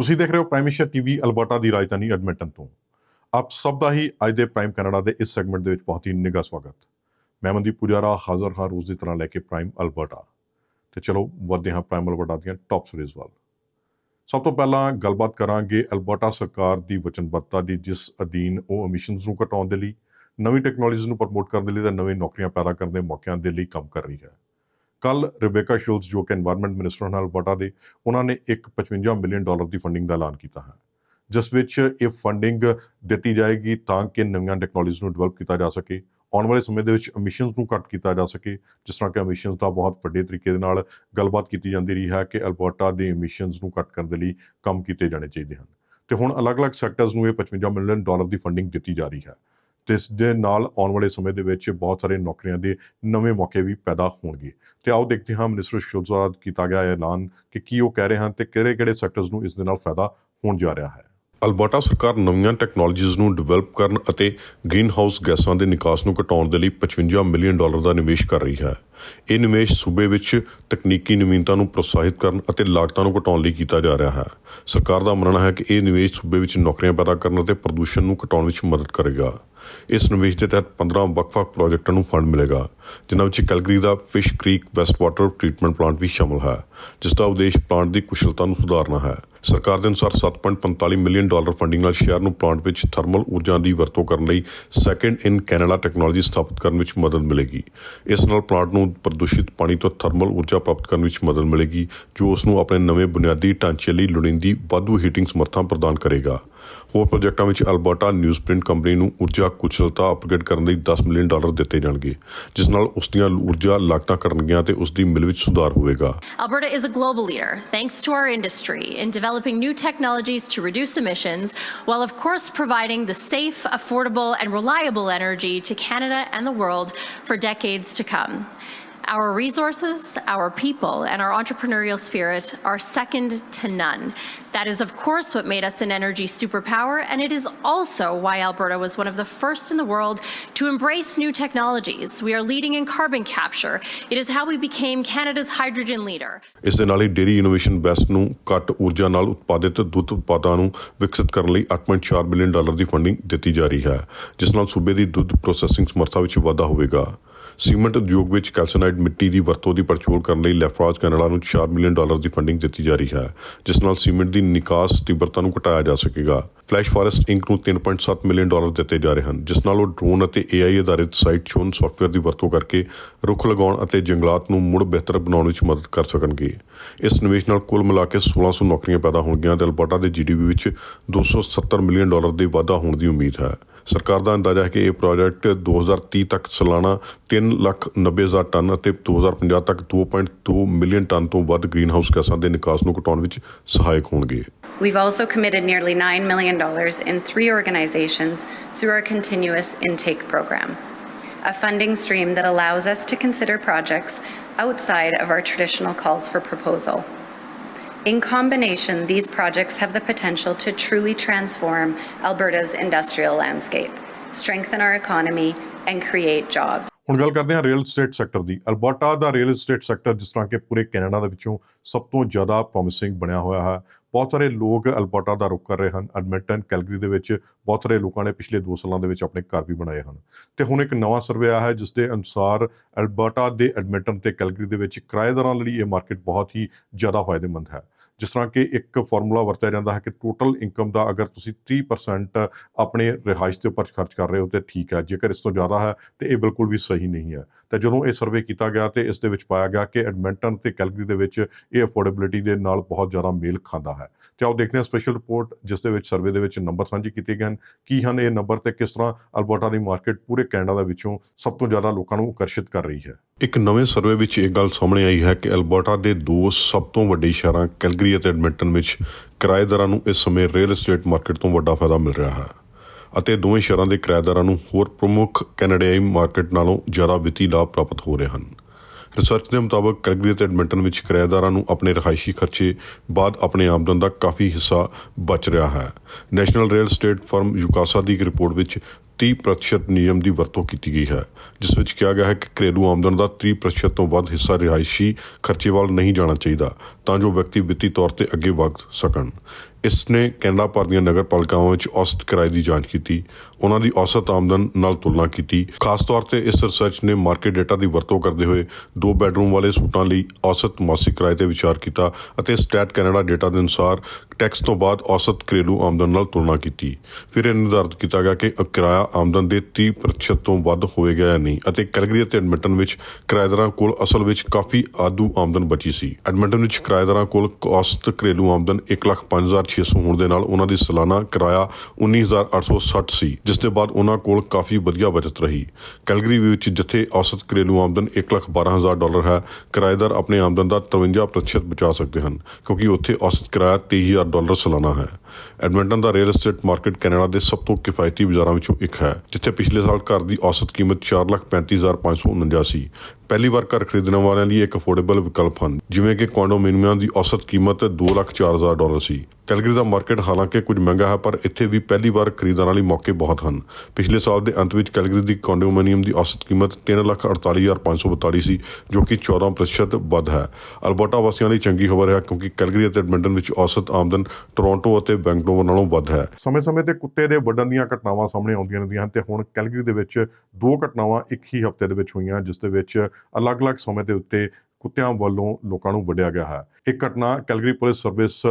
ਤੁਸੀਂ ਦੇਖ ਰਹੇ ਹੋ ਪ੍ਰਾਈਮੇਸ਼ੀਆ ਟੀਵੀ ਅਲਬਰਟਾ ਦੀ ਰਾਜਧਾਨੀ ਐਡਮਿੰਟਨ ਤੋਂ। ਆਪ ਸਭ ਦਾ ਹੀ ਅੱਜ ਦੇ ਪ੍ਰਾਈਮ ਕੈਨੇਡਾ ਦੇ ਇਸ ਸੈਗਮੈਂਟ ਦੇ ਵਿੱਚ ਬਹੁਤ ਹੀ ਨਿੱਘਾ ਸਵਾਗਤ। ਮੈਂ ਮਨਦੀਪ ਪੁਜਾਰਾ, ਹਾਜ਼ਰ ਹਾਂ ਰੋਜ਼ ਦੀ ਤਰ੍ਹਾਂ ਲੈ ਕੇ ਪ੍ਰਾਈਮ ਅਲਬਰਟਾ। ਤੇ ਚਲੋ ਵਧਦੇ ਹਾਂ ਪ੍ਰਾਈਮ ਅਲਬਰਟਾ ਦੀਆਂ ਟੌਪ ਸਟੋਰੀਜ਼ ਵੱਲ। ਸਭ ਤੋਂ ਪਹਿਲਾਂ ਗੱਲਬਾਤ ਕਰਾਂਗੇ ਅਲਬਰਟਾ ਸਰਕਾਰ ਦੀ ਵਚਨਬੱਧਤਾ ਦੀ, ਜਿਸ ਅਧੀਨ ਉਹ ਐਮਿਸ਼ਨਸ ਨੂੰ ਘਟਾਉਣ ਦੇ ਲਈ, ਨਵੀਂ ਟੈਕਨੋਲੋਜੀ ਨੂੰ ਪ੍ਰਮੋਟ ਕਰਨ ਦੇ ਲਈ ਤੇ ਨਵੇਂ ਨੌਕਰੀਆਂ ਪੈਦਾ ਕਰਨ ਦੇ ਮੌਕਿਆਂ ਦੇ ਲਈ ਕੰਮ ਕਰ ਰਹੀ ਹੈ। ਕੱਲ ਰਿਬੇਕਾ ਸ਼ੁਲਜ਼ ਜੋ ਕਿ এনवायरमेंट ਮਿਨਿਸਟਰ ਹਨ ਅਲਬਰਟਾ ਦੇ, ਉਹਨਾਂ ਨੇ ਇੱਕ 55 ਮਿਲੀਅਨ ਡਾਲਰ ਦੀ ਫੰਡਿੰਗ ਦਾ ਐਲਾਨ ਕੀਤਾ ਹੈ, ਜਿਸ ਵਿੱਚ ਇਹ ਫੰਡਿੰਗ ਦਿੱਤੀ ਜਾਏਗੀ ਤਾਂ ਕਿ ਨਵੀਆਂ ਟੈਕਨੋਲੋਜੀ ਨੂੰ ਡਿਵੈਲਪ ਕੀਤਾ ਜਾ ਸਕੇ, ਆਉਣ ਵਾਲੇ ਸਮੇਂ ਦੇ ਵਿੱਚ ਅਮਿਸ਼ਨਸ ਨੂੰ ਘੱਟ ਕੀਤਾ ਜਾ ਸਕੇ, ਜਿਸ ਤਰ੍ਹਾਂ ਕਿ ਐਮਿਸ਼ਨਸ ਦਾ ਬਹੁਤ ਵੱਡੇ ਤਰੀਕੇ ਦੇ ਨਾਲ ਗੱਲਬਾਤ ਕੀਤੀ ਜਾਂਦੀ ਰਹੀ ਹੈ ਕਿ ਅਲਬਰਟਾ ਦੇ ਐਮਿਸ਼ਨਸ ਨੂੰ ਘੱਟ ਕਰਨ ਦੇ ਲਈ ਕੰਮ ਕੀਤੇ ਜਾਣੇ ਚਾਹੀਦੇ ਹਨ, ਤੇ ਹੁਣ ਅਲੱਗ-ਅਲੱਗ ਸੈਕਟਰਸ ਨੂੰ ਇਹ 55 ਮਿਲੀਅਨ ਡਾਲਰ ਦੀ ਫੰਡਿੰਗ ਦਿੱਤੀ ਜਾ ਰਹੀ ਹੈ ਤੇ ਇਸ ਦੇ ਨਾਲ ਆਉਣ ਵਾਲੇ ਸਮੇਂ ਦੇ ਵਿੱਚ ਬਹੁਤ ਸਾਰੇ ਨੌਕਰੀਆਂ ਦੇ ਨਵੇਂ ਮੌਕੇ ਵੀ ਪੈਦਾ ਹੋਣਗੇ। ਤੇ ਆਓ ਦੇਖਦੇ ਹਾਂ ਮਿਨਿਸਟਰ ਸ਼ੁਲਜ਼ ਦੁਆਰਾ ਕੀਤਾ ਗਿਆ ਐਲਾਨ ਕਿ ਕੀ ਉਹ ਕਹਿ ਰਹੇ ਹਨ ਤੇ ਕਿਹੜੇ-ਕਿਹੜੇ ਸੈਕਟਰਸ ਨੂੰ ਇਸ ਦੇ ਨਾਲ ਫਾਇਦਾ ਹੋਣ ਜਾ ਰਿਹਾ ਹੈ। ਅਲਬਰਟਾ ਸਰਕਾਰ ਨਵੀਆਂ ਟੈਕਨੋਲੋਜੀਜ਼ ਨੂੰ ਡਿਵੈਲਪ ਕਰਨ ਅਤੇ ਗ੍ਰੀਨਹਾਊਸ ਗੈਸਾਂ ਦੇ ਨਿਕਾਸ ਨੂੰ ਘਟਾਉਣ ਦੇ ਲਈ 55 ਮਿਲੀਅਨ ਡਾਲਰ ਦਾ ਨਿਵੇਸ਼ ਕਰ ਰਹੀ ਹੈ। ਇਹ ਨਿਵੇਸ਼ ਸੂਬੇ ਵਿੱਚ ਤਕਨੀਕੀ ਨਵੀਨਤਾ ਨੂੰ ਪ੍ਰੋਤਸਾਹਿਤ ਕਰਨ ਅਤੇ ਲਾਗਤਾਂ ਨੂੰ ਘਟਾਉਣ ਲਈ ਕੀਤਾ ਜਾ ਰਿਹਾ ਹੈ। ਸਰਕਾਰ ਦਾ ਮੰਨਣਾ ਹੈ ਕਿ ਇਹ ਨਿਵੇਸ਼ ਸੂਬੇ ਵਿੱਚ ਨੌਕਰੀਆਂ ਪੈਦਾ ਕਰਨ ਅਤੇ ਪ੍ਰਦੂਸ਼ਣ ਨੂੰ ਘਟਾਉਣ ਵਿੱਚ ਮਦਦ ਕਰੇਗਾ। ਇਸ ਨਿਵੇਸ਼ ਦੇ ਤਹਿਤ 15 ਵੱਖ-ਵੱਖ ਪ੍ਰੋਜੈਕਟਾਂ ਨੂੰ ਫੰਡ ਮਿਲੇਗਾ, ਜਿਨ੍ਹਾਂ ਵਿੱਚ ਕੈਲਗਰੀ ਦਾ Fish Creek waste water treatment plant ਵੀ ਸ਼ਾਮਲ ਹੈ, ਜਿਸ ਦਾ ਉਦੇਸ਼ ਪਲਾਂਟ ਦੀ ਕੁਸ਼ਲਤਾ ਨੂੰ ਸੁਧਾਰਨਾ ਹੈ। ਸਰਕਾਰ ਦੇ ਅਨੁਸਾਰ 7.45 ਮਿਲੀਅਨ ਡਾਲਰ ਫੰਡਿੰਗ ਨਾਲ ਸ਼ਹਿਰ ਨੂੰ ਪਲਾਂਟ ਵਿੱਚ ਥਰਮਲ ਊਰਜਾ ਦੀ ਵਰਤੋਂ ਕਰਨ ਲਈ ਸੈਕੰਡ ਇਨ ਕੈਨੇਡਾ ਟੈਕਨੋਲੋਜੀ ਸਥਾਪਿਤ ਕਰਨ ਵਿੱਚ ਮਦਦ ਮਿਲੇਗੀ। ਇਸ ਨਾਲ ਪਲਾਂਟ ਨੂੰ ਪ੍ਰਦੂਸ਼ਿਤ ਪਾਣੀ ਤੋਂ ਥਰਮਲ ਊਰਜਾ ਪ੍ਰਾਪਤ ਕਰਨ ਵਿੱਚ ਮਦਦ ਮਿਲੇਗੀ ਜੋ ਉਸ ਨੂੰ ਆਪਣੇ ਨਵੇਂ ਬੁਨਿਆਦੀ ਢਾਂਚੇ ਲਈ ਲੋੜੀਂਦੀ ਵਾਧੂ ਹੀਟਿੰਗ ਸਮਰੱਥਾ ਪ੍ਰਦਾਨ ਕਰੇਗਾ ਹੋਰ ਪ੍ਰੋਜੈਕਟਾਂ ਵਿੱਚ ਅਲਬਰਟਾ ਨਿਊਜ਼ਪ੍ਰਿੰਟ ਕੰਪਨੀ ਨੂੰ ਊਰਜਾ ਕੁਸ਼ਲਤਾ ਅਪਗ੍ਰੇਡ ਕਰਨ ਲਈ 10 ਮਿਲੀਅਨ ਡਾਲਰ ਦਿੱਤੇ ਜਾਣਗੇ ਜਿਸ ਨਾਲ ਉਸ ਦੀਆਂ ਊਰਜਾ ਲਾਗਤਾਂ ਘਟਣਗੀਆਂ ਤੇ ਉਸ ਦੀ ਮਿਲ ਵਿੱਚ ਸੁਧਾਰ ਹੋਵੇਗਾ Alberta is a global leader thanks to our industry in developing new technologies to reduce emissions, while of course providing the safe, affordable, and reliable energy to Canada and the world for decades to come. Our resources, our people, and our entrepreneurial spirit are second to none. That is, of course, what made us an energy superpower, and it is also why Alberta was one of the first in the world to embrace new technologies. We are leading in carbon capture. It is how we became Canada's hydrogen leader. ਇਸ ਦੇ ਨਾਲ ਹੀ dairy innovation best ਨੂੰ ਘੱਟ ਊਰਜਾ ਨਾਲ ਉਤਪਾਦਿਤ ਦੁੱਧ ਉਤਪਾਦਾਂ ਨੂੰ ਵਿਕਸਿਤ ਕਰਨ ਲਈ 8.4 ਬਿਲੀਅਨ ਡਾਲਰ ਦੀ ਫੰਡਿੰਗ ਦਿੱਤੀ ਜਾ ਰਹੀ ਹੈ ਜਿਸ ਨਾਲ ਸੂਬੇ ਦੀ ਦੁੱਧ ਪ੍ਰੋਸੈਸਿੰਗ ਸਮਰੱਥਾ ਵਿੱਚ ਵਾਧਾ ਹੋਵੇਗਾ ਸੀਮੈਂਟ ਉਦਯੋਗ ਵਿੱਚ ਕੈਲਸੀਨਾਈਡ ਮਿੱਟੀ ਦੀ ਵਰਤੋਂ ਦੀ ਪੜਚੋਲ ਕਰਨ ਲਈ ਲੈਫਰਾਜ ਕੈਨੇਡਾ ਨੂੰ 4 ਮਿਲੀਅਨ ਡਾਲਰ ਦੀ ਫੰਡਿੰਗ ਦਿੱਤੀ ਜਾ ਰਹੀ ਹੈ, ਜਿਸ ਨਾਲ ਸੀਮੈਂਟ ਦੀ ਨਿਕਾਸ ਤੀਬਰਤਾ ਨੂੰ ਘਟਾਇਆ ਜਾ ਸਕੇਗਾ। ਫਲੈਸ਼ ਫਾਰੈਸਟ ਇੰਕ ਨੂੰ 3.7 ਮਿਲੀਅਨ ਡਾਲਰ ਦਿੱਤੇ ਜਾ ਰਹੇ ਹਨ, ਜਿਸ ਨਾਲ ਉਹ ਡਰੋਨ ਅਤੇ AI ਆਧਾਰਿਤ ਸਾਈਟ ਚੋਨ ਸੌਫਟਵੇਅਰ ਦੀ ਵਰਤੋਂ ਕਰਕੇ ਰੁੱਖ ਲਗਾਉਣ ਅਤੇ ਜੰਗਲਾਤ ਨੂੰ ਮੁੜ ਬਿਹਤਰ ਬਣਾਉਣ ਵਿੱਚ ਮਦਦ ਕਰ ਸਕਣਗੇ। ਇਸ ਨਿਵੇਸ਼ ਨਾਲ ਕੁੱਲ ਮਿਲਾ ਕੇ 1600 ਨੌਕਰੀਆਂ ਪੈਦਾ ਹੋਣਗੀਆਂ ਤੇ ਅਲਬਰਟਾ ਦੇ GDP ਵਿੱਚ 270 ਮਿਲੀਅਨ ਡਾਲਰ ਦੇ ਵਾਧਾ ਹੋਣ ਦੀ ਉਮੀਦ ਹੈ। ਸਰਕਾਰ ਦਾ ਅੰਦਾਜ਼ਾ ਹੈ ਕਿ ਇਹ ਪ੍ਰੋਜੈਕਟ 2030 ਤੱਕ ਸਾਲਾਨਾ 3 ਲੱਖ 90 ਹਜ਼ਾਰ ਟਨ ਅਤੇ 2050 ਤੱਕ 2.2 ਮਿਲੀਅਨ ਟਨ ਤੋਂ ਵੱਧ ਗ੍ਰੀਨਹਾਊਸ ਗੈਸਾਂ ਦੇ ਨਿਕਾਸ ਨੂੰ ਘਟਾਉਣ ਵਿੱਚ ਸਹਾਇਕ ਹੋਣਗੇ We've also committed nearly $9 million in three organizations through our continuous intake program, a funding stream that allows us to consider projects outside of our traditional calls for proposal. In combination, these projects have the potential to truly transform Alberta's industrial landscape, strengthen our economy, and create jobs. ਹੁਣ ਗੱਲ ਕਰਦੇ ਹਾਂ real estate sector ਦੀ। Alberta ਦਾ real estate sector ਜਿਸ ਤਰ੍ਹਾਂ ਕਿ ਪੂਰੇ ਕੈਨੇਡਾ ਦੇ ਵਿੱਚੋਂ ਸਭ ਤੋਂ ਜ਼ਿਆਦਾ ਪ੍ਰੋਮਿਸਿੰਗ ਬਣਿਆ ਹੋਇਆ ਹੈ। ਬਹੁਤ ਸਾਰੇ ਲੋਕ ਅਲਬਰਟਾ ਦਾ ਰੁਖ ਕਰ ਰਹੇ ਹਨ। ਐਡਮਿੰਟਨ, ਕੈਲਗਰੀ ਦੇ ਵਿੱਚ ਬਹੁਤ ਸਾਰੇ ਲੋਕਾਂ ਨੇ ਪਿਛਲੇ 2 ਸਾਲਾਂ ਦੇ ਵਿੱਚ ਆਪਣੇ ਘਰ ਵੀ ਬਣਾਏ ਹਨ। ਤੇ ਹੁਣ ਇੱਕ ਨਵਾਂ ਸਰਵੇ ਆਇਆ ਹੈ ਜਿਸ ਦੇ ਅਨੁਸਾਰ ਅਲਬਰਟਾ ਦੇ ਐਡਮਿੰਟਨ ਤੇ ਕੈਲਗਰੀ ਦੇ ਵਿੱਚ ਕਿਰਾਏਦਾਰਾਂ ਲਈ ਇਹ ਮਾਰਕੀਟ ਬਹੁਤ ਹੀ ਜ਼ਿਆਦਾ ਫਾਇਦੇਮੰਦ ਹੈ। ਜਿਸ ਤਰ੍ਹਾਂ ਕਿ ਇੱਕ ਫਾਰਮੂਲਾ ਵਰਤਿਆ ਜਾਂਦਾ ਹੈ ਕਿ ਟੋਟਲ ਇਨਕਮ ਦਾ ਅਗਰ ਤੁਸੀਂ 30% ਆਪਣੇ ਰਿਹਾਇਸ਼ ਦੇ ਉੱਪਰ ਖਰਚ ਕਰ ਰਹੇ ਹੋ ਤੇ ਠੀਕ ਹੈ, ਜੇਕਰ ਇਸ ਤੋਂ ਜ਼ਿਆਦਾ ਹੈ ਤੇ ਇਹ ਬਿਲਕੁਲ ਵੀ ਸਹੀ ਨਹੀਂ ਹੈ। ਤੇ ਜਦੋਂ ਇਹ ਸਰਵੇ ਕੀਤਾ ਗਿਆ ਤੇ ਇਸ ਦੇ ਵਿੱਚ ਪਾਇਆ ਗਿਆ ਕਿ ਐਡਮਿੰਟਨ ਤੇ ਕੈਲਗਰੀ ਦੇ ਵਿੱਚ ਇਹ ਅਫੋਰਡੇਬਿਲਿਟੀ ਦੇ ਨਾਲ ਬਹੁਤ ਜ਼ਿਆਦਾ ਮੇਲ ਖਾਂਦਾ ਹੈ। ਤੇ ਆਓ ਦੇਖਦੇ ਹਾਂ ਸਪੈਸ਼ਲ ਰਿਪੋਰਟ ਜਿਸ ਦੇ ਵਿੱਚ ਸਰਵੇ ਦੇ ਵਿੱਚ ਨੰਬਰ ਸਾਂਝੇ ਕੀਤੇ ਗਏ ਹਨ। ਕੀ ਹਨ ਇਹ ਨੰਬਰ ਤੇ ਕਿਸ ਤਰ੍ਹਾਂ ਅਲਬਰਟਾ ਦੀ ਮਾਰਕੀਟ ਪੂਰੇ ਕੈਨੇਡਾ ਦੇ ਵਿੱਚੋਂ ਸਭ ਤੋਂ ਜ਼ਿਆਦਾ ਲੋਕਾਂ ਨੂੰ ਆਕਰਸ਼ਿਤ ਕਰ ਰਹੀ ਹੈ? ਇੱਕ ਨਵੇਂ ਸਰਵੇ ਵਿੱਚ ਇਹ ਗੱਲ ਸਾਹਮਣੇ ਆਈ ਹੈ ਕਿ ਅਲਬਰਟਾ ਦੇ ਦੋ ਸਭ ਤੋਂ ਵੱਡੇ ਸ਼ਹਿਰਾਂ ਕੈਲਗਰੀ ਅਤੇ ਐਡਮਿੰਟਨ ਵਿੱਚ ਕਿਰਾਏਦਾਰਾਂ ਨੂੰ ਇਸ ਸਮੇਂ ਰੀਅਲ ਏਸਟੇਟ ਮਾਰਕੀਟ ਤੋਂ ਵੱਡਾ ਫਾਇਦਾ ਮਿਲ ਰਿਹਾ ਹੈ ਅਤੇ ਦੋਵੇਂ ਸ਼ਹਿਰਾਂ ਦੇ ਕਿਰਾਏਦਾਰਾਂ ਨੂੰ ਹੋਰ ਪ੍ਰਮੁੱਖ ਕੈਨੇਡੀਆਈ ਮਾਰਕੀਟ ਨਾਲੋਂ ਜ਼ਿਆਦਾ ਵਿੱਤੀ ਲਾਭ ਪ੍ਰਾਪਤ ਹੋ ਰਹੇ ਹਨ। ਰਿਸਰਚ ਦੇ ਮੁਤਾਬਕ ਕੈਲਗਰੀ ਅਤੇ ਐਡਮਿੰਟਨ ਵਿੱਚ ਕਿਰਾਏਦਾਰਾਂ ਨੂੰ ਆਪਣੇ ਰਹਾਇਸ਼ੀ ਖਰਚੇ ਬਾਅਦ ਆਪਣੇ ਆਮਦਨ ਦਾ ਕਾਫੀ ਹਿੱਸਾ ਬਚ ਰਿਹਾ ਹੈ। National real estate firm Zoocasa ਦੀ ਇੱਕ ਰਿਪੋਰਟ ਵਿੱਚ 30% ਨਿਯਮ ਦੀ ਵਰਤੋਂ ਕੀਤੀ ਗਈ ਹੈ, ਜਿਸ ਵਿੱਚ ਕਿਹਾ ਗਿਆ ਹੈ ਕਿ ਘਰੇਲੂ ਆਮਦਨ ਦਾ 30% ਤੋਂ ਵੱਧ ਹਿੱਸਾ ਰਿਹਾਇਸ਼ੀ ਖਰਚੇ ਵੱਲ ਨਹੀਂ ਜਾਣਾ ਚਾਹੀਦਾ, ਤਾਂ ਜੋ ਵਿਅਕਤੀ ਵਿੱਤੀ ਤੌਰ ਤੇ ਅੱਗੇ ਵਧ ਸਕਣ। ਇਸ ਨੇ ਕੈਨੇਡਾ ਭਰ ਦੀਆਂ ਨਗਰ ਪਾਲਿਕਾਵਾਂ ਵਿੱਚ ਔਸਤ ਕਿਰਾਏ ਦੀ ਜਾਂਚ ਕੀਤੀ, ਉਹਨਾਂ ਦੀ ਔਸਤ ਆਮਦਨ ਨਾਲ ਤੁਲਨਾ ਕੀਤੀ। ਖਾਸ ਤੌਰ ਤੇ ਇਸ ਰਿਸਰਚ ਨੇ ਮਾਰਕੀਟ ਡਾਟਾ ਦੀ ਵਰਤੋਂ ਕਰਦੇ ਹੋਏ ਦੋ ਬੈਡਰੂਮ ਵਾਲੇ ਸੂਟਾਂ ਲਈ ਔਸਤ ਮਾਸਿਕ ਕਿਰਾਏ ਤੇ ਵਿਚਾਰ ਕੀਤਾ ਅਤੇ ਸਟੈਟ ਕੈਨੇਡਾ ਡਾਟਾ ਦੇ ਅਨੁਸਾਰ ਟੈਕਸ ਤੋਂ ਬਾਅਦ ਔਸਤ ਘਰੇਲੂ ਆਮਦਨ ਨਾਲ ਤੁਲਨਾ ਕੀਤੀ। ਫਿਰ ਇਹ ਨਿਰਧਾਰਤ ਕੀਤਾ ਗਿਆ ਕਿ ਕਿਰਾਇਆ ਆਮਦਨ ਦੇ 30% ਤੋਂ ਵੱਧ ਹੋਏਗਾ ਜਾਂ ਨਹੀਂ ਅਤੇ ਕੈਲਗਰੀ ਅਤੇ ਐਡਮਿੰਟਨ ਵਿੱਚ ਕਿਰਾਏਦਾਰਾਂ ਕੋਲ ਅਸਲ ਵਿੱਚ ਕਾਫੀ ਆਦੂ ਆਮਦਨ ਬਚੀ ਸੀ। ਐਡਮਿੰਟਨ ਵਿੱਚ ਕਿਰਾਏਦਾਰਾਂ ਕੋਲ ਔਸਤ ਘਰੇਲੂ ਆਮਦਨ 1,05,600 ਹੋਣ ਦੇ ਨਾਲ ਉਹਨਾਂ ਦੀ ਸਾਲਾਨਾ ਕਿਰਾਇਆ 19860 ਸੀ ਜਿਸ ਦੇ ਬਾਅਦ ਉਹਨਾਂ ਕੋਲ ਕਾਫੀ ਵਧੀਆ ਬਚਤ ਰਹੀ। ਕੈਲਗਰੀ ਵਿੱਚ ਜਿੱਥੇ ਔਸਤ ਘਰੇਲੂ ਆਮਦਨ 1,12,000 ਡਾਲਰ ਹੈ ਕਿਰਾਏਦਾਰ ਆਪਣੇ ਆਮਦਨ ਦਾ 53% ਬਚਾ ਸਕਦੇ ਹਨ ਕਿਉਂਕਿ ਉੱਥੇ ਔਸਤ ਕਿਰਾਇਆ 23000 ਡਾਲਰ ਸਾਲਾਨਾ ਹੈ। ਐਡਮਿੰਟਨ ਦਾ ਰੀਅਲ ਏਸਟੇਟ ਮਾਰਕੀਟ ਕੈਨੇਡਾ ਦੇ ਸਭ ਤੋਂ ਕਿਫਾਇਤੀ ਬਾਜ਼ਾਰਾਂ ਵਿੱਚੋਂ ਇੱਕ ਹੈ, ਜਿੱਥੇ ਪਿਛਲੇ ਸਾਲ ਘਰ ਦੀ ਔਸਤ ਕੀਮਤ 435549 ਸੀ। ਪਹਿਲੀ ਵਾਰ ਘਰ ਖਰੀਦਣ ਵਾਲਿਆਂ ਲਈ ਇੱਕ ਅਫੋਰਡੇਬਲ ਵਿਕਲਪ ਹਨ, ਜਿਵੇਂ ਕਿ ਕੰਡੋਮੀਨੀਅਮਾਂ ਦੀ ਔਸਤ ਕੀਮਤ 204000 ਡਾਲਰ ਸੀ। ਕੈਲਗਰੀ ਦਾ ਮਾਰਕੀਟ ਹਾਲਾਂਕਿ ਕੁਝ ਮਹਿੰਗਾ ਹੈ, ਪਰ ਇੱਥੇ ਵੀ ਪਹਿਲੀ ਵਾਰ ਖਰੀਦਦਾਰਾਂ ਲਈ ਮੌਕੇ ਬਹੁਤ ਹਨ। ਪਿਛਲੇ ਸਾਲ ਦੇ ਅੰਤ ਵਿੱਚ ਕੈਲਗਰੀ ਦੀ ਕੰਡੋਮੀਨੀਅਮ ਦੀ ਔਸਤ ਕੀਮਤ 348542 ਸੀ ਜੋ ਕਿ 14% ਵੱਧ ਹੈ। ਅਲਬਰਟਾ ਵਾਸੀਆਂ ਲਈ ਚੰਗੀ ਖਬਰ ਹੈ, ਕਿਉਂਕਿ ਕੈਲਗਰੀ ਅਤੇ ਐਡਮਿੰਟਨ ਵਿੱਚ ਔਸਤ ਆਮਦਨ ਟੋਰਾਂਟੋ ਅਤੇ ਵੈਂਕੂਵਰ ਨਾਲੋਂ ਵੱਧ ਹੈ। ਸਮੇਂ-ਸਮੇਂ ਤੇ ਕੁੱਤੇ ਦੇ ਵੱਢਣ ਦੀਆਂ ਘਟਨਾਵਾਂ ਸਾਹਮਣੇ ਆਉਂਦੀਆਂ ਰਹਿੰਦੀਆਂ ਹਨ ਤੇ ਹੁਣ ਕੈਲਗਰੀ ਦੇ ਵਿੱਚ ਦੋ ਘਟਨਾਵਾਂ ਇੱਕ ਹੀ ਹਫ਼ਤੇ ਦੇ ਵਿੱਚ ਹੋਈਆਂ, ਜਿਸ ਦੇ ਵਿੱਚ ਅਲੱਗ-ਅਲੱਗ ਸਮੇਂ ਦੇ ਉੱਤੇ ਕੁੱਤਿਆਂ ਵੱਲੋਂ ਲੋਕਾਂ ਨੂੰ ਵੱਢਿਆ ਗਿਆ ਹੈ। ਇਹ ਘਟਨਾ ਕੈਲਗਰੀ ਪੁਲਿਸ ਸਰਵਿਸ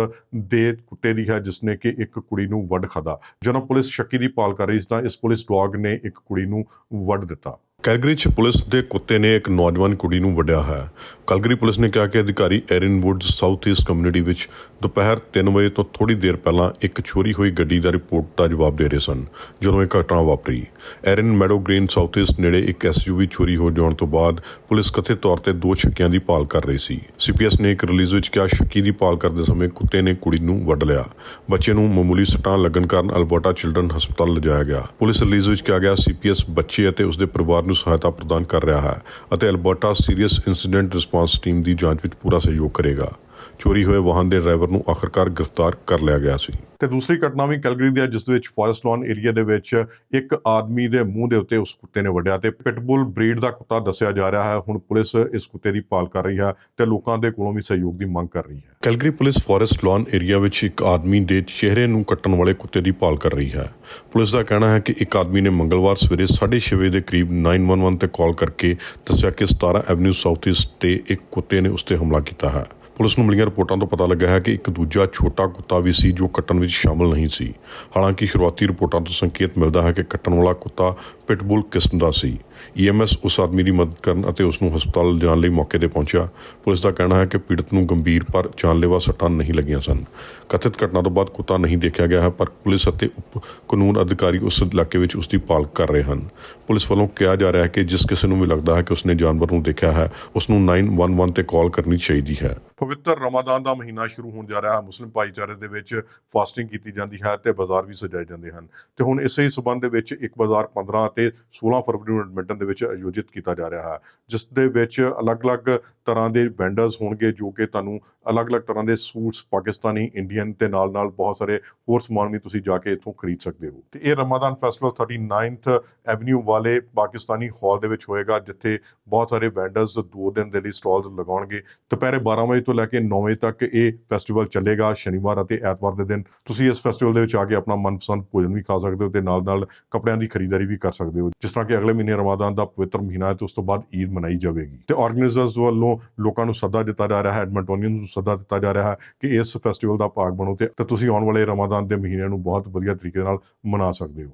ਦੇ ਕੁੱਤੇ ਦੀ ਹੈ ਜਿਸ ਨੇ ਕਿ ਇੱਕ ਕੁੜੀ ਨੂੰ ਵੱਢ ਖਾਦਾ ਜਦੋਂ ਪੁਲਿਸ ਸ਼ੱਕੀ ਦੀ ਭਾਲ ਕਰ ਰਹੀ ਸੀ ਤਾਂ ਇਸ ਪੁਲਿਸ ਡੌਗ ਨੇ ਇੱਕ ਕੁੜੀ ਨੂੰ ਵੱਢ ਦਿੱਤਾ। ਕੈਲਗਰੀ 'ਚ ਪੁਲਿਸ ਦੇ ਕੁੱਤੇ ਨੇ ਇੱਕ ਨੌਜਵਾਨ ਕੁੜੀ ਨੂੰ ਵੱਢਿਆ ਹੈ। ਕੈਲਗਰੀ ਪੁਲਿਸ ਨੇ ਕਿਹਾ ਕਿ ਅਧਿਕਾਰੀ Erin Woods south east community ਵਿੱਚ ਦੁਪਹਿਰ 3 ਵਜੇ ਤੋਂ ਥੋੜੀ ਦੇਰ ਪਹਿਲਾਂ ਇੱਕ ਚੋਰੀ ਹੋਈ ਗੱਡੀ ਦਾ ਰਿਪੋਰਟ ਦਾ ਜਵਾਬ ਦੇ ਰਹੇ ਸਨ, ਜਦੋਂ ਇਹ ਘਟਨਾ ਵਾਪਰੀ। Erin Meadow Green south east ਨੇੜੇ ਇੱਕ ਐਸਯੂਵੀ ਚੋਰੀ ਹੋ ਜਾਣ ਤੋਂ ਬਾਅਦ ਪੁਲਿਸ ਕਥਿਤ ਤੌਰ ਤੇ ਦੋ ਸ਼ੱਕੀਆਂ ਦੀ ਭਾਲ ਕਰ ਰਹੀ ਸੀ। ਸੀਪੀਐਸ ਨੇ ਇੱਕ ਰਿਲੀਜ਼ ਵਿੱਚ ਕਿਹਾ, ਸ਼ੱਕੀ ਦੀ ਭਾਲ ਕਰਦੇ ਸਮੇਂ ਕੁੱਤੇ ਨੇ ਕੁੜੀ ਨੂੰ ਵੱਢ ਲਿਆ। ਬੱਚੇ ਨੂੰ ਮਾਮੂਲੀ ਸੱਟਾਂ ਲੱਗਣ ਕਾਰਨ ਅਲਬਰਟਾ ਚਿਲਡਰਨ ਹਸਪਤਾਲ ਲਿਜਾਇਆ ਗਿਆ। ਪੁਲਿਸ ਰਿਲੀਜ਼ ਵਿੱਚ ਕਿਹਾ ਗਿਆ ਸੀਪੀਐਸ ਬੱਚੇ ਅਤੇ ਉਸਦੇ ਪਰਿਵਾਰ ਨੂੰ ਸਹਾਇਤਾ ਪ੍ਰਦਾਨ ਕਰ ਰਿਹਾ ਹੈ ਅਤੇ Alberta Serious Incident Response Team ਦੀ ਜਾਂਚ ਵਿੱਚ ਪੂਰਾ ਸਹਿਯੋਗ ਕਰੇਗਾ। ਚੋਰੀ ਹੋਏ ਵਾਹਨ ਦੇ ਡਰਾਈਵਰ ਨੂੰ ਆਖਰਕਾਰ ਗ੍ਰਿਫਤਾਰ ਕਰ ਲਿਆ ਗਿਆ ਸੀ। ਤੇ ਦੂਸਰੀ ਘਟਨਾ ਵੀ ਕੈਲਗਰੀ ਦੀ ਹੈ ਜਿਸ ਦੇ ਵਿੱਚ ਫੋਰੈਸਟ ਲਾਨ ਏਰੀਆ ਦੇ ਵਿੱਚ ਇੱਕ ਆਦਮੀ ਦੇ ਮੂੰਹ ਦੇ ਉੱਤੇ ਉਸ ਕੁੱਤੇ ਨੇ ਵੱਢਿਆ ਤੇ ਪਿਟਬੁਲ ਬਰੀਡ ਦਾ ਕੁੱਤਾ ਦੱਸਿਆ ਜਾ ਰਿਹਾ ਹੈ। ਹੁਣ ਪੁਲਿਸ ਇਸ ਕੁੱਤੇ ਦੀ ਭਾਲ ਕਰ ਰਹੀ ਹੈ ਤੇ ਲੋਕਾਂ ਦੇ ਕੋਲੋਂ ਵੀ ਸਹਿਯੋਗ ਦੀ ਮੰਗ ਕਰ ਰਹੀ ਹੈ। Calgary police Forest Lawn area ਵਿੱਚ ਇੱਕ ਆਦਮੀ ਦੇ ਚਿਹਰੇ ਨੂੰ ਕੱਟਣ ਵਾਲੇ ਕੁੱਤੇ ਦੀ ਭਾਲ ਕਰ ਰਹੀ ਹੈ। ਪੁਲਿਸ ਦਾ ਕਹਿਣਾ ਹੈ ਕਿ ਇੱਕ ਆਦਮੀ ਨੇ ਮੰਗਲਵਾਰ ਸਵੇਰੇ 6:30 ਵਜੇ ਦੇ ਕਰੀਬ 911 ਤੇ ਕਾਲ ਕਰਕੇ ਦੱਸਿਆ ਕਿ 17 ਐਵਨਿਊ ਸਾਊਥ ਈਸਟ ਤੇ ਇੱਕ ਕੁੱਤੇ ਨੇ ਉਸ ਤੇ ਹਮਲਾ ਕੀਤਾ ਹੈ। ਪੁਲਿਸ ਨੂੰ ਮਿਲੀਆਂ ਰਿਪੋਰਟਾਂ ਤੋਂ ਪਤਾ ਲੱਗਾ ਹੈ ਕਿ ਇੱਕ ਦੂਜਾ ਛੋਟਾ ਕੁੱਤਾ ਵੀ ਸੀ ਜੋ ਕੱਟਣ ਵਿੱਚ ਸ਼ਾਮਲ ਨਹੀਂ ਸੀ। ਹਾਲਾਂਕਿ ਸ਼ੁਰੂਆਤੀ ਰਿਪੋਰਟਾਂ ਤੋਂ ਸੰਕੇਤ ਮਿਲਦਾ ਹੈ ਕਿ ਕੱਟਣ ਵਾਲਾ ਕੁੱਤਾ ਪਿਟਬੁਲ ਕਿਸਮ ਦਾ ਸੀ। ਈਐਮਐਸ ਉਸ ਆਦਮੀ ਦੀ ਮਦਦ ਕਰਨ ਅਤੇ ਉਸ ਨੂੰ ਹਸਪਤਾਲ ਲਿਜਾਣ ਲਈ ਮੌਕੇ ਤੇ ਪਹੁੰਚਿਆ। ਪੁਲਿਸ ਦਾ ਕਹਿਣਾ ਹੈ ਕਿ ਪੀੜਤ ਨੂੰ ਗੰਭੀਰ ਪਰ ਜਾਨਲੇਵਾ ਸੱਟਾਂ ਨਹੀਂ ਲੱਗੀਆਂ ਸਨ। ਕਥਿਤ ਘਟਨਾ ਤੋਂ ਬਾਅਦ ਕੁੱਤਾ ਨਹੀਂ ਦੇਖਿਆ ਗਿਆ ਹੈ, ਪਰ ਪੁਲਿਸ ਅਤੇ ਉਪ ਕਾਨੂੰਨ ਅਧਿਕਾਰੀ ਉਸ ਇਲਾਕੇ ਵਿੱਚ ਉਸ ਦੀ ਭਾਲ ਕਰ ਰਹੇ ਹਨ। ਪੁਲਿਸ ਵੱਲੋਂ ਕਿਹਾ ਜਾ ਰਿਹਾ ਹੈ ਕਿ ਜਿਸ ਕਿਸੇ ਨੂੰ ਵੀ ਲੱਗਦਾ ਹੈ ਕਿ ਉਸਨੇ ਜਾਨਵਰ ਨੂੰ ਦੇਖਿਆ ਹੈ, ਉਸ ਨੂੰ 911 ਤੇ ਕਾਲ ਕਰਨੀ ਚਾਹੀਦੀ ਹੈ। ਪਵਿੱਤਰ ਰਮਾਦਾਨ ਦਾ ਮਹੀਨਾ ਸ਼ੁਰੂ ਹੋਣ ਜਾ ਰਿਹਾ ਹੈ। ਮੁਸਲਿਮ ਭਾਈਚਾਰੇ ਦੇ ਵਿੱਚ ਫਾਸਟਿੰਗ ਕੀਤੀ ਜਾਂਦੀ ਹੈ ਤੇ ਬਾਜ਼ਾਰ ਵੀ ਸਜਾਏ ਜਾਂਦੇ ਹਨ। ਤੇ ਹੁਣ ਇਸੇ ਹੀ ਸਬੰਧ ਦੇ ਵਿੱਚ ਇੱਕ ਬਾਜ਼ਾਰ 15 ਅਤੇ 16 ਫਰਵਰੀ ਨੂੰ ਐਡਮਿੰਟਨ ਦੇ ਵਿੱਚ ਆਯੋਜਿਤ ਕੀਤਾ ਜਾ ਰਿਹਾ ਹੈ। ਜਿਸ ਦੇ ਵਿੱਚ ਅਲੱਗ-ਅਲੱਗ ਤਰ੍ਹਾਂ ਦੇ ਵੈਂਡਰਸ ਹੋਣਗੇ ਜੋ ਕਿ ਤੁਹਾਨੂੰ ਅਲੱਗ-ਅਲੱਗ ਤਰ੍ਹਾਂ ਦੇ ਸੂਟਸ, ਪਾਕਿਸਤਾਨੀ ਇੰਡੀਅਨ ਤੇ ਨਾਲ-ਨਾਲ ਬਹੁਤ ਸਾਰੇ ਹੋਰ ਸਮਾਨ ਵੀ ਤੁਸੀਂ ਜਾ ਕੇ ਇੱਥੋਂ ਖਰੀਦ ਸਕਦੇ ਹੋ। ਤੇ ਇਹ ਰਮਾਦਾਨ ਫੈਸਟੀਵਲ 39th ਐਵਨਿਊ ਵਾਲੇ ਪਾਕਿਸਤਾਨੀ ਹਾਲ ਦੇ ਵਿੱਚ ਹੋਏਗਾ, ਜਿੱਥੇ ਬਹੁਤ ਸਾਰੇ ਵੈਂਡਰਸ ਦੋ ਦਿਨ ਦੇ ਲਈ ਸਟਾਲਸ ਲਗਾਉਣਗੇ। ਦੁਪਹਿਰੇ 12 ਵਜੇ ਤੋਂ ਲੈ ਕੇ 9 ਵਜੇ ਤੱਕ ਇਹ ਫੈਸਟੀਵਲ ਚੱਲੇਗਾ, ਸ਼ਨੀਵਾਰ ਅਤੇ ਐਤਵਾਰ ਦੇ ਦਿਨ। ਤੁਸੀਂ ਇਸ ਫੈਸਟੀਵਲ ਦੇ ਵਿੱਚ ਆ ਕੇ ਆਪਣਾ ਮਨਪਸੰਦ ਭੋਜਨ ਵੀ ਖਾ ਸਕਦੇ ਹੋ ਤੇ ਨਾਲ-ਨਾਲ ਕੱਪੜਿਆਂ ਦੀ ਖਰੀਦਦਾਰੀ ਵੀ ਕਰ ਸਕਦੇ ਹੋ, ਜਿਸ ਤਰ੍ਹਾਂ ਕਿ ਅਗਲੇ ਮਹੀਨੇ ਰਮਾਦਾਨ ਦਾ ਪਵਿੱਤਰ ਮਹੀਨਾ ਹੈ ਤੇ ਉਸ ਤੋਂ ਬਾਅਦ ਈਦ ਮਨਾਈ ਜਾਵੇਗੀ। ਤੇ ਆਰਗੇਨਾਈਜ਼ਰਸ ਵੱਲੋਂ ਲੋਕਾਂ ਨੂੰ ਸੱਦਾ ਦਿੱਤਾ ਜਾ ਰਿਹਾ ਹੈ, ਐਡਮੰਟੋਨੀਅਨ ਨੂੰ ਸੱਦਾ ਦਿੱਤਾ ਜਾ ਰਿਹਾ ਹੈ ਕਿ ਇਸ ਫੈਸਟੀਵਲ ਦਾ ਭਾਗ ਬਣੋ ਤੇ ਤੁਸੀਂ ਆਉਣ ਵਾਲੇ ਰਮਾਦਾਨ ਦੇ ਮਹੀਨੇ ਨੂੰ ਬਹੁਤ ਵਧੀਆ ਤਰੀਕੇ ਨਾਲ ਮਨਾ ਸਕਦੇ ਹੋ।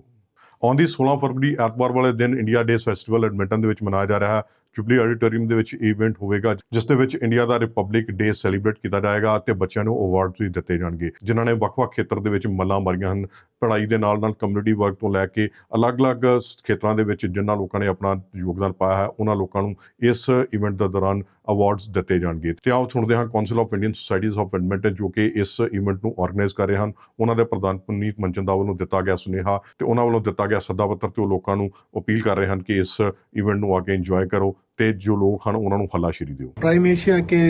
ਆਉਂਦੀ 16 ਫਰਵਰੀ ਐਤਵਾਰ ਵਾਲੇ ਦਿਨ ਇੰਡੀਆ ਡੇਜ਼ ਫੈਸਟੀਵਲ ਐਡਮਿੰਟਨ ਦੇ ਵਿੱਚ ਮਨਾਇਆ ਜਾ ਰਿਹਾ ਹੈ। ਜੁਬਲੀ ਆਡੀਟੋਰੀਅਮ ਦੇ ਵਿੱਚ ਇਵੈਂਟ ਹੋਵੇਗਾ, ਜਿਸ ਦੇ ਵਿੱਚ ਇੰਡੀਆ ਦਾ ਰਿਪਬਲਿਕ ਡੇ ਸੈਲੀਬ੍ਰੇਟ ਕੀਤਾ ਜਾਏਗਾ ਅਤੇ ਬੱਚਿਆਂ ਨੂੰ ਅਵਾਰਡਸ ਵੀ ਦਿੱਤੇ ਜਾਣਗੇ, ਜਿਨ੍ਹਾਂ ਨੇ ਵੱਖ-ਵੱਖ ਖੇਤਰ ਦੇ ਵਿੱਚ ਮੱਲਾਂ ਮਾਰੀਆਂ ਹਨ। ਪੜ੍ਹਾਈ ਦੇ ਨਾਲ-ਨਾਲ ਕਮਿਊਨਿਟੀ ਵਰਕ ਤੋਂ ਲੈ ਕੇ ਅਲੱਗ-ਅਲੱਗ ਖੇਤਰਾਂ ਦੇ ਵਿੱਚ ਜਿਨ੍ਹਾਂ ਲੋਕਾਂ ਨੇ ਆਪਣਾ ਯੋਗਦਾਨ ਪਾਇਆ ਹੈ, ਉਹਨਾਂ ਲੋਕਾਂ ਨੂੰ ਇਸ ਇਵੈਂਟ ਦੇ ਦੌਰਾਨ ਅਵਾਰਡਸ ਦਿੱਤੇ ਜਾਣਗੇ। ਤੇ ਆਓ ਸੁਣਦੇ ਹਾਂ Council of Indian Societies of Edmonton ਜੋ ਕਿ ਇਸ ਇਵੈਂਟ ਨੂੰ ਆਰਗੇਨਾਈਜ਼ ਕਰ ਰਹੇ ਹਨ। ਉਹਨਾਂ ਦੇ ਪ੍ਰਧਾਨ ਪੁਨੀਤ ਮੰਚੰਦਾ ਵੱਲੋਂ ਦਿੱਤਾ ਗਿਆ ਸੁਨੇਹਾ ਤੇ ਉਹਨਾਂ ਵੱਲੋਂ ਦਿੱਤਾ ਗਿਆ ਸੱਦਾ ਪੱਤਰ ਤੇ ਉਹ ਲੋਕਾਂ ਨੂੰ ਅਪੀਲ ਕਰ ਰਹੇ ਹਨ ਕਿ ਇਸ ਇਵੈਂਟ ਨੂੰ ਆ ਕੇ ਇੰਜੋਏ ਕਰੋ। ਤੇ ਜੋ ਲੋਕ ਹਨ ਉਹਨਾਂ ਨੂੰ ਹੱਲਾਸ਼ੇਰੀ ਦਿਓ प्राइम एशिया के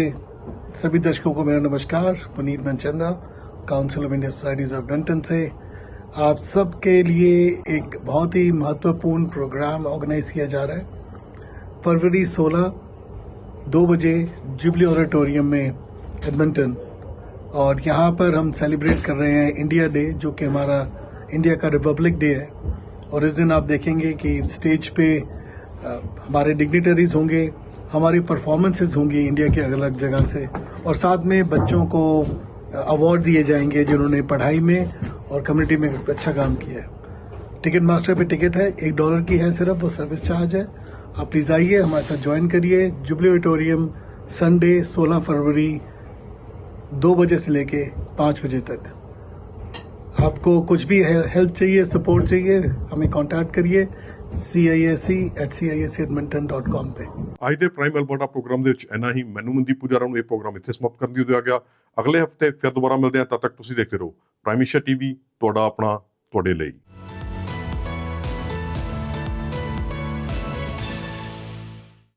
सभी दर्शकों को मेरा नमस्कार Puneet Manchanda council of India societies of Dunton से आप सबके लिए एक बहुत ही महत्वपूर्ण प्रोग्राम ऑर्गेनाइज किया जा रहा है फरवरी 16 दो बजे जुबली ऑडिटोरियम में एडमिंटन और यहाँ पर हम सेलिब्रेट कर रहे हैं इंडिया डे जो कि हमारा इंडिया का रिपब्लिक डे है और इस दिन आप देखेंगे कि स्टेज पे अ, हमारे डिग्निटरीज होंगे, हमारी परफॉर्मेंसेज होंगी इंडिया के अलग अलग जगह से। और साथ में बच्चों को अवार्ड दिए जाएँगे जिन्होंने पढ़ाई में और कम्युनिटी में अच्छा काम किया है। टिकट मास्टर पे टिकट है, एक डॉलर की है सिर्फ़, वो सर्विस चार्ज है। आप प्लीज़ आइए, हमारे साथ ज्वाइन करिए। जुबली ऑडिटोरियम संडे 16 फरवरी, दो बजे से लेके पाँच बजे तक। आपको कुछ भी हेल्प चाहिए सपोर्ट चाहिए, हमें कांटेक्ट करिए। ciac@ciacadminton.com ਤੇ ਅੱਜ ਦੇ ਪ੍ਰਾਈਮ ਅਲਬਰਟਾ ਪ੍ਰੋਗਰਾਮ ਦੇ ਵਿੱਚ ਇੰਨਾ ਹੀ। ਮੈਨੂੰ ਮਨਦੀਪ ਪੁਜਾਰਾ ਨੂੰ ਇਹ ਪ੍ਰੋਗਰਾਮ ਇੱਥੇ ਸਮਾਪਤ ਕਰਨ ਦੀ ਦਿਆ ਗਿਆ। ਅਗਲੇ ਹਫ਼ਤੇ ਫਿਰ ਦੁਬਾਰਾ ਮਿਲਦੇ ਹਾਂ। ਤਦ ਤੱਕ ਤੁਸੀਂ ਦੇਖਦੇ ਰਹੋ। ਪ੍ਰਾਈਮ ਏਸ਼ੀਆ ਟੀਵੀ ਤੁਹਾਡਾ ਆਪਣਾ, ਤੁਹਾਡੇ ਲਈ।